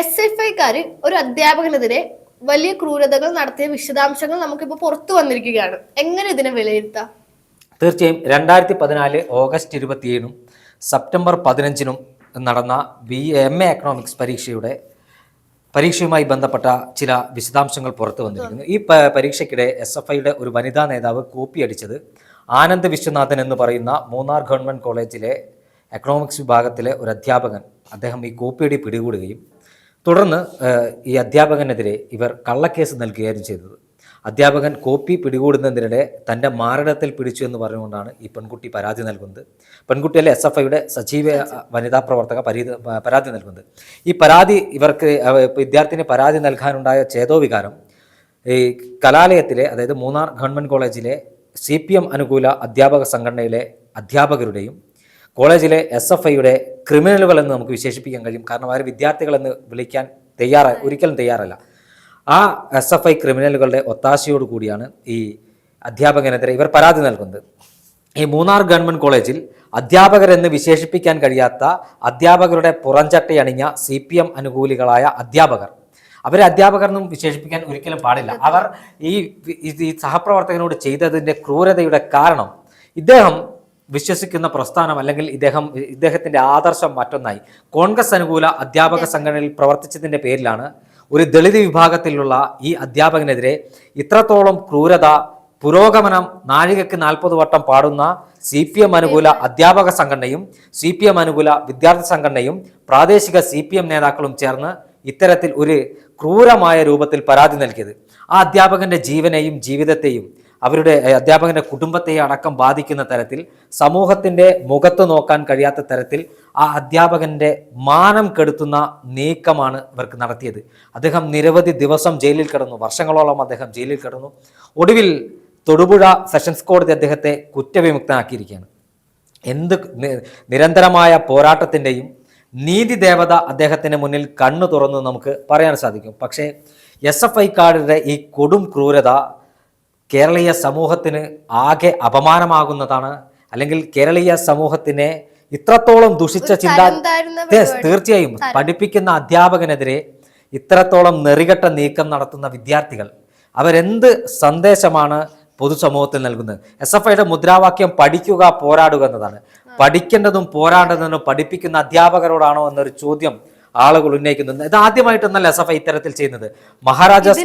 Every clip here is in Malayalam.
എസ് എഫ് ഐക്കാർ ഒരു അധ്യാപകനെതിരെ വലിയ ക്രൂരതകൾ നടത്തിയ വിശദാംശങ്ങൾ നമുക്കിപ്പോൾ പുറത്തു വന്നിരിക്കുകയാണ്. എങ്ങനെ ഇതിനെ വിലയിരുത്താം? തീർച്ചയായും രണ്ടായിരത്തി പതിനാല് ഓഗസ്റ്റ് ഇരുപത്തിയേഴിനും സെപ്റ്റംബർ പതിനഞ്ചിനും നടന്ന ബി എം എ എക്കണോമിക്സ് പരീക്ഷയുടെ പരീക്ഷയുമായി ബന്ധപ്പെട്ട ചില വിശദാംശങ്ങൾ പുറത്തു വന്നിരിക്കുന്നു. ഈ പരീക്ഷയ്ക്കിടെ എസ് എഫ് ഐയുടെ ഒരു വനിതാ നേതാവ് കോപ്പി അടിച്ചത് ആനന്ദ് വിശ്വനാഥൻ എന്ന് പറയുന്ന മൂന്നാർ ഗവൺമെന്റ് കോളേജിലെ എക്കണോമിക്സ് വിഭാഗത്തിലെ ഒരു അധ്യാപകൻ. അദ്ദേഹം ഈ കോപ്പിയടി പിടികൂടുകയും തുടർന്ന് ഈ അധ്യാപകനെതിരെ ഇവർ കള്ളക്കേസ് നൽകുകയായിരുന്നു ചെയ്തത്. അധ്യാപകൻ കോപ്പി പിടികൂടുന്നതിനിടെ തന്റെ മാരടത്തിൽ പിടിച്ചു എന്ന് പറഞ്ഞുകൊണ്ടാണ് ഈ പെൺകുട്ടി പരാതി നൽകുന്നത്. പെൺകുട്ടിയിലെ എസ് എഫ് ഐയുടെ സജീവ വനിതാ പ്രവർത്തക പരീത പരാതി നൽകുന്നത്. ഈ പരാതി ഇവർക്ക് വിദ്യാർത്ഥിനി പരാതി നൽകാനുണ്ടായ ചേതോവികാരം ഈ കലാലയത്തിലെ അതായത് മൂന്നാർ ഗവൺമെന്റ് കോളേജിലെ സി പി എം അനുകൂല അധ്യാപക സംഘടനയിലെ അധ്യാപകരുടെയും കോളേജിലെ എസ് എഫ് ഐയുടെ ക്രിമിനലുകൾ എന്ന് നമുക്ക് വിശേഷിപ്പിക്കാൻ കഴിയും. കാരണം അവർ വിദ്യാർത്ഥികളെന്ന് വിളിക്കാൻ തയ്യാറ ഒരിക്കലും തയ്യാറല്ല. ആ എസ് എഫ് ഐ ക്രിമിനലുകളുടെ ഒത്താശയോട് കൂടിയാണ് ഈ അധ്യാപകനെതിരെ ഇവർ പരാതി നൽകുന്നത്. ഈ മൂന്നാർ ഗവൺമെന്റ് കോളേജിൽ അധ്യാപകരെന്ന് വിശേഷിപ്പിക്കാൻ കഴിയാത്ത അധ്യാപകരുടെ പുറംചട്ടയണിഞ്ഞ സി പി എം അനുകൂലികളായ അധ്യാപകർ. അവരെ അധ്യാപകർന്നും വിശേഷിപ്പിക്കാൻ ഒരിക്കലും പാടില്ല. അവർ ഈ ഈ- സഹപ്രവർത്തകനോട് ചെയ്തതിന്റെ ക്രൂരതയുടെ കാരണം ഇദ്ദേഹം വിശ്വസിക്കുന്ന പ്രസ്ഥാനം അല്ലെങ്കിൽ ഇദ്ദേഹം ഇദ്ദേഹത്തിന്റെ ആദർശം മറ്റൊന്നായി. കോൺഗ്രസ് അനുകൂല അധ്യാപക സംഘടനയിൽ പ്രവർത്തിച്ചതിന്റെ പേരിലാണ് ഒരു ദളിത് വിഭാഗത്തിലുള്ള ഈ അധ്യാപകനെതിരെ ഇത്രത്തോളം ക്രൂരത പുരോഗമനം നാഴികയ്ക്ക് നാൽപ്പത് വട്ടം പാടുന്ന സി പി എം അനുകൂല അധ്യാപക സംഘടനയും സി പി എം അനുകൂല വിദ്യാർത്ഥി സംഘടനയും പ്രാദേശിക സി പി എം നേതാക്കളും ചേർന്ന് ഇത്തരത്തിൽ ഒരു ക്രൂരമായ രൂപത്തിൽ പരാതി നൽകിയത്. ആ അധ്യാപകന്റെ ജീവനെയും ജീവിതത്തെയും അവരുടെ അധ്യാപകന്റെ കുടുംബത്തെ അടക്കം ബാധിക്കുന്ന തരത്തിൽ സമൂഹത്തിന്റെ മുഖത്ത് നോക്കാൻ കഴിയാത്ത തരത്തിൽ ആ അധ്യാപകന്റെ മാനം കെടുത്തുന്ന നീക്കമാണ് ഇവർക്ക് നടത്തിയത്. അദ്ദേഹം നിരവധി ദിവസം ജയിലിൽ കിടന്നു വർഷങ്ങളോളം അദ്ദേഹം ജയിലിൽ കിടന്നു. ഒടുവിൽ തൊടുപുഴ സെഷൻസ് കോടതി അദ്ദേഹത്തെ കുറ്റവിമുക്തനാക്കിയിരിക്കുകയാണ്. എന്ത് നിരന്തരമായ പോരാട്ടത്തിന്റെയും നീതി ദേവത അദ്ദേഹത്തിന് മുന്നിൽ കണ്ണു തുറന്നു നമുക്ക് പറയാൻ സാധിക്കും. പക്ഷേ എസ് എഫ് ഐക്കാരുടെ ഈ കൊടും ക്രൂരത കേരളീയ സമൂഹത്തിന് ആകെ അപമാനമാകുന്നതാണ്. അല്ലെങ്കിൽ കേരളീയ സമൂഹത്തിനെ ഇത്രത്തോളം ദുഷിച്ച ചിന്ത തീർച്ചയായും പഠിപ്പിക്കുന്ന അധ്യാപകനെതിരെ ഇത്രത്തോളം നെറികെട്ട നീക്കം നടത്തുന്ന വിദ്യാർത്ഥികൾ അവരെന്ത് സന്ദേശമാണ് പൊതുസമൂഹത്തിൽ നൽകുന്നത്? എസ് എഫ് ഐയുടെ മുദ്രാവാക്യം പഠിക്കുക പോരാടുക എന്നതാണ്. പഠിക്കേണ്ടതും പോരാടേണ്ടതും പഠിപ്പിക്കുന്ന അധ്യാപകരോടാണോ എന്നൊരു ചോദ്യം ആളുകൾ ഉന്നയിക്കുന്നത് ഇത് ആദ്യമായിട്ടൊന്നല്ല എസ് എഫ് ഐ ഇത്തരത്തിൽ ചെയ്യുന്നത്. മഹാരാജാസ്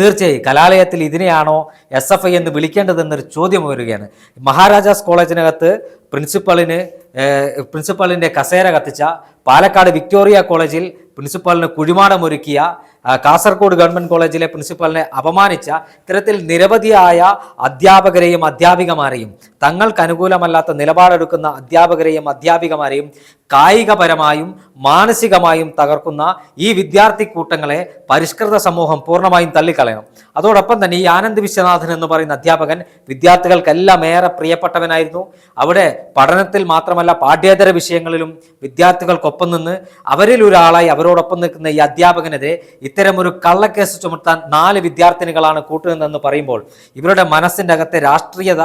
തീർച്ചയായും. കലാലയത്തിൽ ഇതിനെയാണോ എസ് എഫ് ഐ എന്ന് വിളിക്കേണ്ടതെന്നൊരു ചോദ്യം വരികയാണ് മഹാരാജാസ് കോളേജിനകത്ത് പ്രിൻസിപ്പളിന് ഏഹ്, പ്രിൻസിപ്പളിന്റെ കസേര കത്തിച്ച പാലക്കാട് വിക്ടോറിയ കോളേജിൽ പ്രിൻസിപ്പളിന് കുഴിമാടമൊരുക്കിയ ആ, കാസർഗോഡ് ഗവൺമെന്റ് കോളേജിലെ പ്രിൻസിപ്പലിനെ അപമാനിച്ച ഇത്തരത്തിൽ നിരവധിയായ അധ്യാപകരെയും അധ്യാപികമാരെയും തങ്ങൾക്ക് അനുകൂലമല്ലാത്ത നിലപാടെടുക്കുന്ന അധ്യാപകരെയും അധ്യാപികമാരെയും കായികപരമായും മാനസികമായും തകർക്കുന്ന ഈ വിദ്യാർത്ഥി കൂട്ടങ്ങളെ പരിഷ്കൃത സമൂഹം പൂർണമായും തള്ളിക്കളയണം. അതോടൊപ്പം തന്നെ ഈ ആനന്ദ് വിശ്വനാഥൻ എന്ന് പറയുന്ന അധ്യാപകൻ വിദ്യാർത്ഥികൾക്കെല്ലാം ഏറെ പ്രിയപ്പെട്ടവനായിരുന്നു. അവിടെ പഠനത്തിൽ മാത്രമല്ല പാഠ്യേതര വിഷയങ്ങളിലും വിദ്യാർത്ഥികൾക്കൊപ്പം നിന്ന് അവരിൽ ഒരാളായി അവരോടൊപ്പം നിൽക്കുന്ന ഈ അധ്യാപകനെതിരെ ഇത്തരമൊരു കള്ളക്കേസ് ചുമത്താൻ നാല് വിദ്യാർത്ഥിനികളാണ് കൂട്ടുനിന്നെന്ന് പറയുമ്പോൾ ഇവരുടെ മനസ്സിന്റെ അകത്തെ രാഷ്ട്രീയത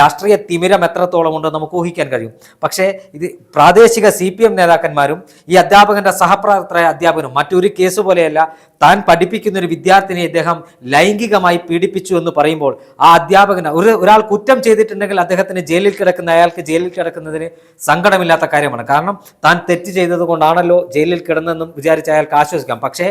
രാഷ്ട്രീയ തിമിരം എത്രത്തോളം ഉണ്ടെന്ന് നമുക്ക് ഊഹിക്കാൻ കഴിയും. പക്ഷേ ഇത് പ്രാദേശിക സി പി എം നേതാക്കന്മാരും ഈ അധ്യാപകന്റെ സഹപ്രവർത്തക അധ്യാപകനും മറ്റൊരു കേസ് പോലെയല്ല താൻ പഠിപ്പിക്കുന്ന ഒരു വിദ്യാർത്ഥിനെ ഇദ്ദേഹം ലൈംഗികമായി പീഡിപ്പിച്ചു എന്ന് പറയുമ്പോൾ ആ അധ്യാപകന് ഒരു ഒരാൾ കുറ്റം ചെയ്തിട്ടുണ്ടെങ്കിൽ അദ്ദേഹത്തിന് ജയിലിൽ കിടക്കുന്ന അയാൾക്ക് ജയിലിൽ കിടക്കുന്നതിന് സങ്കടമില്ലാത്ത കാര്യമാണ്. കാരണം താൻ തെറ്റ് ചെയ്തത് കൊണ്ടാണല്ലോ ജയിലിൽ കിടന്നെന്നും വിചാരിച്ച അയാൾക്ക് ആശ്വസിക്കാം. പക്ഷേ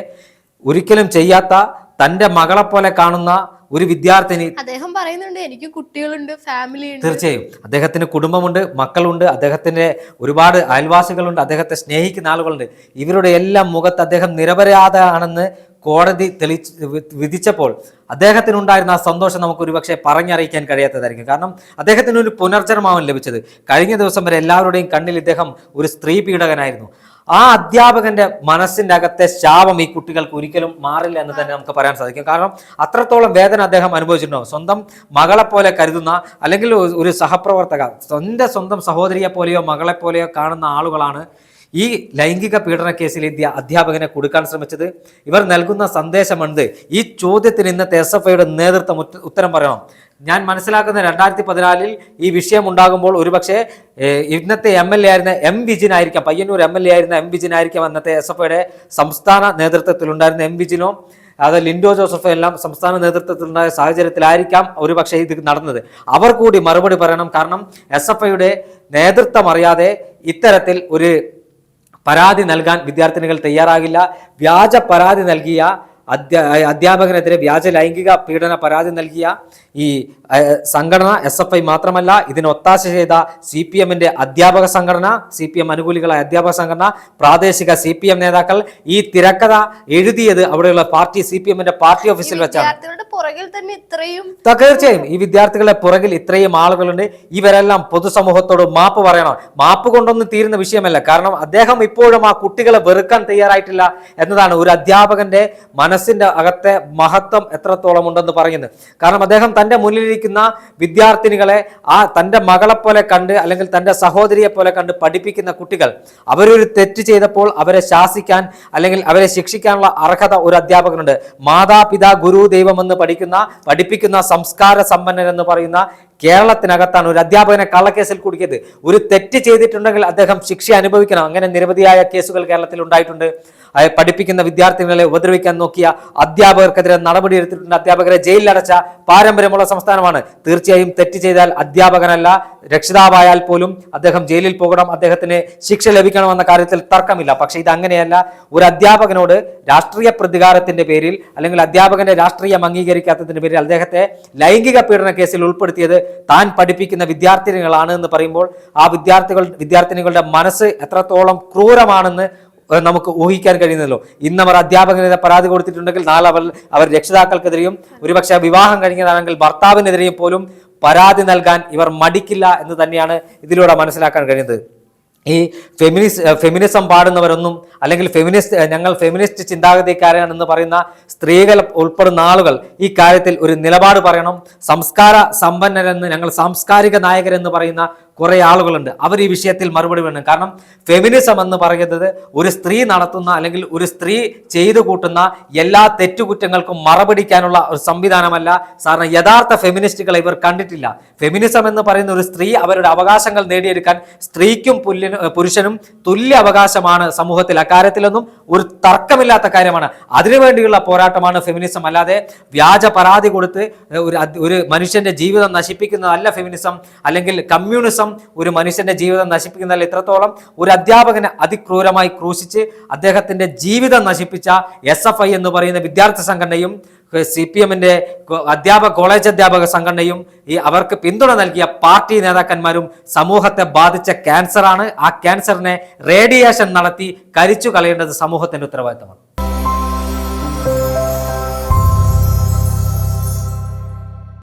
ഒരിക്കലും ചെയ്യാത്ത തന്റെ മകളെ പോലെ കാണുന്ന ഒരു വിദ്യാർത്ഥിനി അദ്ദേഹം പറയുന്നുണ്ട് എനിക്ക് കുട്ടികളുണ്ട് ഫാമിലി ഉണ്ട്. തീർച്ചയായും. അദ്ദേഹത്തിന് കുടുംബമുണ്ട് മക്കളുണ്ട് അദ്ദേഹത്തിന്റെ ഒരുപാട് അയൽവാസികളുണ്ട് അദ്ദേഹത്തെ സ്നേഹിക്കുന്ന ആളുകളുണ്ട്. ഇവരുടെ എല്ലാം മുഖത്ത് അദ്ദേഹം നിരപരാധാണെന്ന് കോടതി വി- വിധിച്ചപ്പോൾ അദ്ദേഹത്തിനുണ്ടായിരുന്ന ആ സന്തോഷം നമുക്ക് ഒരുപക്ഷെ പറഞ്ഞറിയിക്കാൻ കഴിയാത്തതായിരിക്കും. കാരണം അദ്ദേഹത്തിന് ഒരു പുനർജന്മാവൻ ലഭിച്ചത്. കഴിഞ്ഞ ദിവസം വരെ എല്ലാവരുടെയും കണ്ണിൽ ഇദ്ദേഹം ഒരു സ്ത്രീ പീഡകനായിരുന്നു. ആ അധ്യാപകന്റെ മനസ്സിന്റെ അകത്തെ ശാപം ഈ കുട്ടികൾക്ക് ഒരിക്കലും മാറില്ല എന്ന് തന്നെ നമുക്ക് പറയാൻ സാധിക്കും. കാരണം അത്രത്തോളം വേദന അദ്ദേഹം അനുഭവിച്ചിട്ടുണ്ടാവും സ്വന്തം മകളെ പോലെ കരുതുന്ന അല്ലെങ്കിൽ ഒരു- സഹപ്രവർത്തക സ്വന്തം സ്വന്തം സഹോദരിയെ പോലെയോ മകളെ പോലെയോ കാണുന്ന ആളുകളാണ് ഈ ലൈംഗിക പീഡന കേസിൽ ഇന്ത്യ അധ്യാപകനെ കൊടുക്കാൻ ശ്രമിച്ചത് ഇവർ നൽകുന്ന സന്ദേശമുണ്ട് ഈ ചോദ്യത്തിന് ഇന്നത്തെ എസ് എഫ് ഐയുടെ നേതൃത്വം ഉത്തരം പറയണം. ഞാൻ മനസ്സിലാക്കുന്ന രണ്ടായിരത്തി പതിനാലിൽ ഈ വിഷയം ഉണ്ടാകുമ്പോൾ ഒരുപക്ഷെ ഇന്നത്തെ എം എൽ എ ആയിരുന്ന എം വിജിൻ ആയിരിക്കാം പയ്യന്നൂർ എം എൽ എ ആയിരുന്ന എം വിജിൻ ആയിരിക്കാം അന്നത്തെ എസ് എഫ് ഐയുടെ സംസ്ഥാന നേതൃത്വത്തിലുണ്ടായിരുന്ന എം വിജിനോ അത് ലിൻഡോ ജോസഫ് എല്ലാം സംസ്ഥാന നേതൃത്വത്തിലുണ്ടായ സാഹചര്യത്തിലായിരിക്കാം ഒരുപക്ഷെ ഇത് നടന്നത്. അവർ കൂടി മറുപടി പറയണം. കാരണം എസ് എഫ് ഐയുടെ നേതൃത്വം അറിയാതെ ഇത്തരത്തിൽ ഒരു പരാതി നൽകാൻ വിദ്യാർത്ഥിനികൾ തയ്യാറാകില്ല. വ്യാജ പരാതി നൽകിയ അധ്യാ അധ്യാപകനെതിരെ വ്യാജ ലൈംഗിക പീഡന പരാതി നൽകിയ ഈ സംഘടന എസ് എഫ് ഐ മാത്രമല്ല ഇതിന് ഒത്താശ ചെയ്ത സി പി എമ്മിന്റെ അധ്യാപക സംഘടന സി പി എം അനുകൂലികളായ അധ്യാപക സംഘടന പ്രാദേശിക സി പി എം നേതാക്കൾ ഈ തിരക്കഥ എഴുതിയത് അവിടെയുള്ള പാർട്ടി സി പി എമ്മിന്റെ പാർട്ടി ഓഫീസിൽ വെച്ചാണ്. പുറകിൽ തന്നെ ഇത്രയും തീർച്ചയായും ഈ വിദ്യാർത്ഥികളെ പുറകിൽ ഇത്രയും ആളുകളുണ്ട്. ഇവരെല്ലാം പൊതുസമൂഹത്തോട് മാപ്പ് പറയണം. മാപ്പ് കൊണ്ടൊന്നും തീരുന്ന വിഷയമല്ല. കാരണം അദ്ദേഹം ഇപ്പോഴും ആ കുട്ടികളെ വെറുക്കാൻ തയ്യാറായിട്ടില്ല എന്നതാണ് ഒരു അധ്യാപകന്റെ മനസ്സിന്റെ അകത്തെ മഹത്വം എത്രത്തോളം ഉണ്ടെന്ന് പറയുന്നത്. കാരണം അദ്ദേഹം തന്റെ മുന്നിലിരിക്കുന്ന വിദ്യാർത്ഥിനികളെ ആ തന്റെ മകളെ പോലെ കണ്ട് അല്ലെങ്കിൽ തന്റെ സഹോദരിയെ പോലെ കണ്ട് പഠിപ്പിക്കുന്ന കുട്ടികൾ അവരൊരു തെറ്റ് ചെയ്തപ്പോൾ അവരെ ശാസിക്കാൻ അല്ലെങ്കിൽ അവരെ ശിക്ഷിക്കാനുള്ള അർഹത ഒരു അധ്യാപകനുണ്ട്. മാതാപിതാ ഗുരു ദൈവം എന്ന് പഠിക്കുന്ന പഠിപ്പിക്കുന്ന സംസ്കാര സമ്പന്നൻ എന്ന് പറയുന്ന കേരളത്തിനകത്താണ് ഒരു അധ്യാപകനെ കള്ളക്കേസിൽ കുടുക്കിയത്. ഒരു തെറ്റ് ചെയ്തിട്ടുണ്ടെങ്കിൽ അദ്ദേഹം ശിക്ഷ അനുഭവിക്കണം. അങ്ങനെ നിരവധിയായ കേസുകൾ കേരളത്തിൽ ഉണ്ടായിട്ടുണ്ട്. പഠിപ്പിക്കുന്ന വിദ്യാർത്ഥികളെ ഉപദ്രവിക്കാൻ നോക്കിയ അധ്യാപകർക്കെതിരെ നടപടി നടപടിയെടുത്തിട്ടുണ്ട് അധ്യാപകരെ ജയിലിലടച്ച പാരമ്പര്യമുള്ള സംസ്ഥാനമാണ്. തീർച്ചയായും തെറ്റ് ചെയ്താൽ അധ്യാപകനല്ല രക്ഷിതാവായാൽ പോലും അദ്ദേഹം ജയിലിൽ പോകണം. അദ്ദേഹത്തിന് ശിക്ഷ ലഭിക്കണമെന്ന കാര്യത്തിൽ തർക്കമില്ല. പക്ഷെ ഇത് അങ്ങനെയല്ല. ഒരു അധ്യാപകനോട് രാഷ്ട്രീയ പ്രതികാരത്തിന്റെ പേരിൽ അല്ലെങ്കിൽ അധ്യാപകന്റെ രാഷ്ട്രീയം അംഗീകരിക്കാത്തതിന്റെ പേരിൽ അദ്ദേഹത്തെ ലൈംഗിക പീഡന കേസിൽ ഉൾപ്പെടുത്തിയത് താൻ പഠിപ്പിക്കുന്ന വിദ്യാർത്ഥിനികളാണ് എന്ന് പറയുമ്പോൾ ആ വിദ്യാർത്ഥികൾ വിദ്യാർത്ഥിനികളുടെ മനസ്സ് എത്രത്തോളം ക്രൂരമാണെന്ന് നമുക്ക് ഊഹിക്കാൻ കഴിയുന്നല്ലോ. ഇന്ന് അവർ അധ്യാപകനെതിരെ പരാതി കൊടുത്തിട്ടുണ്ടെങ്കിൽ നാളെ അവർ അവർ രക്ഷിതാക്കൾക്കെതിരെയും ഒരുപക്ഷെ വിവാഹം കഴിഞ്ഞതാണെങ്കിൽ ഭർത്താവിനെതിരെയും പോലും പരാതി നൽകാൻ ഇവർ മടിക്കില്ല എന്ന് തന്നെയാണ് ഇതിലൂടെ മനസ്സിലാക്കാൻ കഴിയുന്നത്. ഈ ഫെമിനിസ്റ്റ് ഫെമിനിസം പാടുന്നവരൊന്നും അല്ലെങ്കിൽ ഫെമിനിസ്റ്റ് ഞങ്ങൾ ഫെമിനിസ്റ്റ് ചിന്താഗതിക്കാരാണെന്ന് പറയുന്ന സ്ത്രീകൾ ഉൾപ്പെടുന്ന ആളുകൾ ഈ കാര്യത്തിൽ ഒരു നിലപാട് പറയണം. സംസ്കാര സമ്പന്നരെന്ന് ഞങ്ങൾ സാംസ്കാരിക നായകരെന്ന് പറയുന്ന കുറെ ആളുകളുണ്ട്. അവർ ഈ വിഷയത്തിൽ മറുപടി വേണം കാരണം ഫെമിനിസം എന്ന് പറയുന്നത് ഒരു സ്ത്രീ നടത്തുന്ന അല്ലെങ്കിൽ ഒരു സ്ത്രീ ചെയ്തു കൂട്ടുന്ന എല്ലാ തെറ്റുകുറ്റങ്ങൾക്കും മറപിടിക്കാനുള്ള ഒരു സംവിധാനമല്ല. സാറിന് യഥാർത്ഥ ഫെമിനിസ്റ്റുകളെ ഇവർ കണ്ടിട്ടില്ല. ഫെമിനിസം എന്ന് പറയുന്ന ഒരു സ്ത്രീ അവരുടെ അവകാശങ്ങൾ നേടിയെടുക്കാൻ സ്ത്രീക്കും പുരുഷനും തുല്യ അവകാശമാണ് സമൂഹത്തിൽ. അക്കാര്യത്തിലൊന്നും ഒരു തർക്കമില്ലാത്ത കാര്യമാണ്. അതിനുവേണ്ടിയുള്ള പോരാട്ടമാണ് ഫെമിനിസം അല്ലാതെ വ്യാജ പരാതി കൊടുത്ത് ഒരു ഒരു മനുഷ്യന്റെ ജീവിതം നശിപ്പിക്കുന്നതല്ല ഫെമിനിസം അല്ലെങ്കിൽ കമ്മ്യൂണിസം ഒരു മനുഷ്യന്റെ ജീവിതം നശിപ്പിക്കുന്ന ഇത്രത്തോളം ഒരു അധ്യാപകനെ അതിക്രൂരമായി ക്രൂശിച്ച് അദ്ദേഹത്തിന്റെ ജീവിതം നശിപ്പിച്ച എസ് എഫ് ഐ എന്ന് പറയുന്ന വിദ്യാർത്ഥി സംഘടനയും സി പി എമ്മിന്റെ അധ്യാപക കോളേജ് അധ്യാപക സംഘടനയും ഈ അവർക്ക് പിന്തുണ നൽകിയ പാർട്ടി നേതാക്കന്മാരും സമൂഹത്തെ ബാധിച്ച ക്യാൻസറാണ്. ആ ക്യാൻസറിനെ റേഡിയേഷൻ നടത്തി കരിച്ചു കളയേണ്ടത് സമൂഹത്തിന്റെ ഉത്തരവാദിത്തമാണ്.